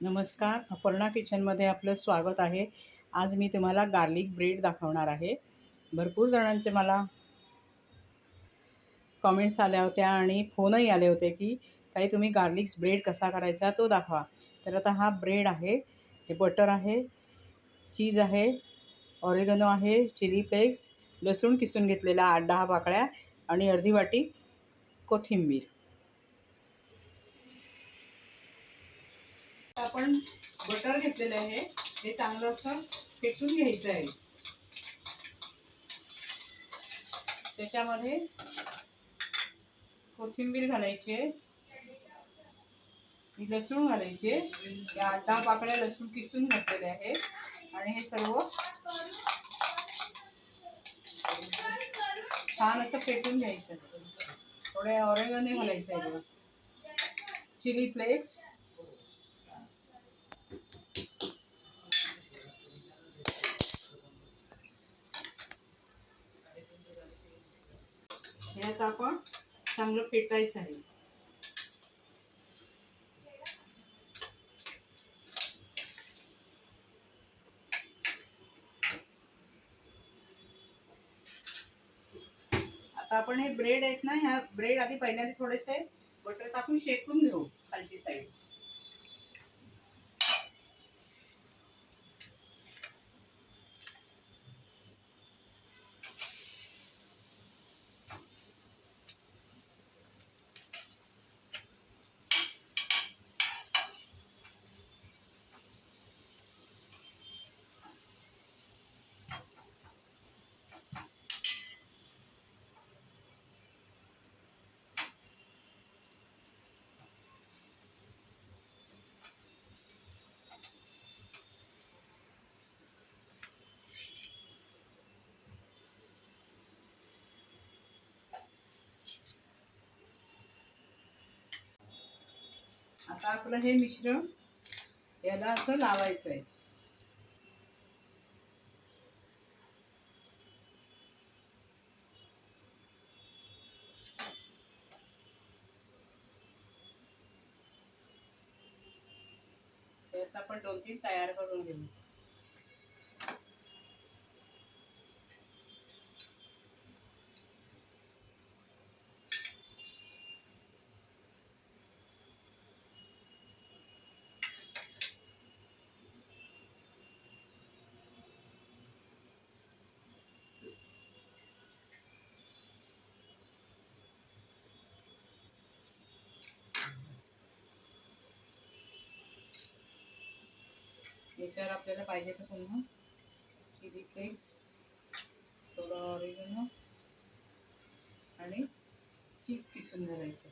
नमस्कार. अपर्णा किचनमध्ये आपलं स्वागत आहे. आज मी तुम्हाला गार्लिक ब्रेड दाखवणार आहे. भरपूर जणांचे मला कमेंट्स आल्या होत्या आणि फोनही आले होते की ताई तुम्ही गार्लिक्स ब्रेड कसा करायचा तो दाखवा. तर आता हा ब्रेड आहे. हे बटर आहे चीज आहे ऑरेगनो आहे चिली फ्लेक्स लसूण किसून घेतलेला आठ दहा पाकळ्या आणि अर्धी वाटी कोथिंबीर आपण बटर घेतलेलं आहे. हे चांगलं असं फेटून घ्यायचं आहे. त्याच्यामध्ये कोथिंबीर घालायची आहे. लसूण घालायची आहे. या पाकळ्या लसूण किसून घातलेले आहे आणि हे सर्व छान असं पेटून घ्यायचं थोडे ऑरेगने घालायचं आहे. चिली फ्लेक्स आता आपण चांगलं फेटायचं आहे. आता आपण हे ब्रेड आहेत ना ह्या ब्रेड आधी पहिल्यांदा थोडेसे बटर टाकून शेकून घेऊ खालची साईड आता आपलं हे मिश्रण याला असं लावायचं आहे. आपण दोन तीन तयार करून घेऊ. याच्यावर आपल्याला पाहिजे तर पुन्हा चिली फ्लेक्स थोडं ऑरिगनो आणि चीज किसून घालायचं.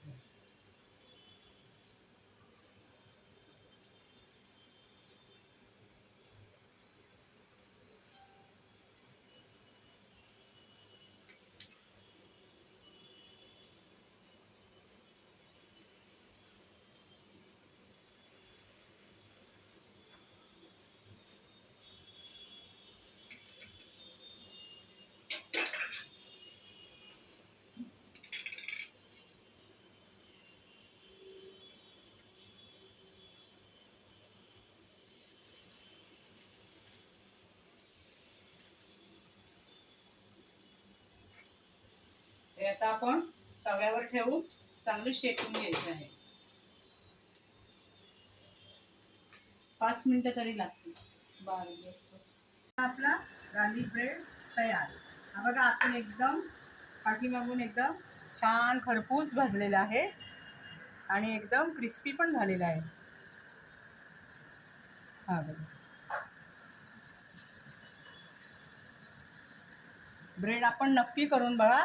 हे आता आपण तव्यावर ठेवून चांगलं शेकून घ्यायचं आहे. पाच मिनिटं तरी लागतील. गॅसवर आपला गार्लिक ब्रेड तयार. हा बघा आपण एकदम पाठीमागून एकदम छान खरपूस भाजलेला आहे आणि एकदम क्रिस्पी पण झालेला आहे. हा बघा. ब्रेड आपण नक्की करून बघा.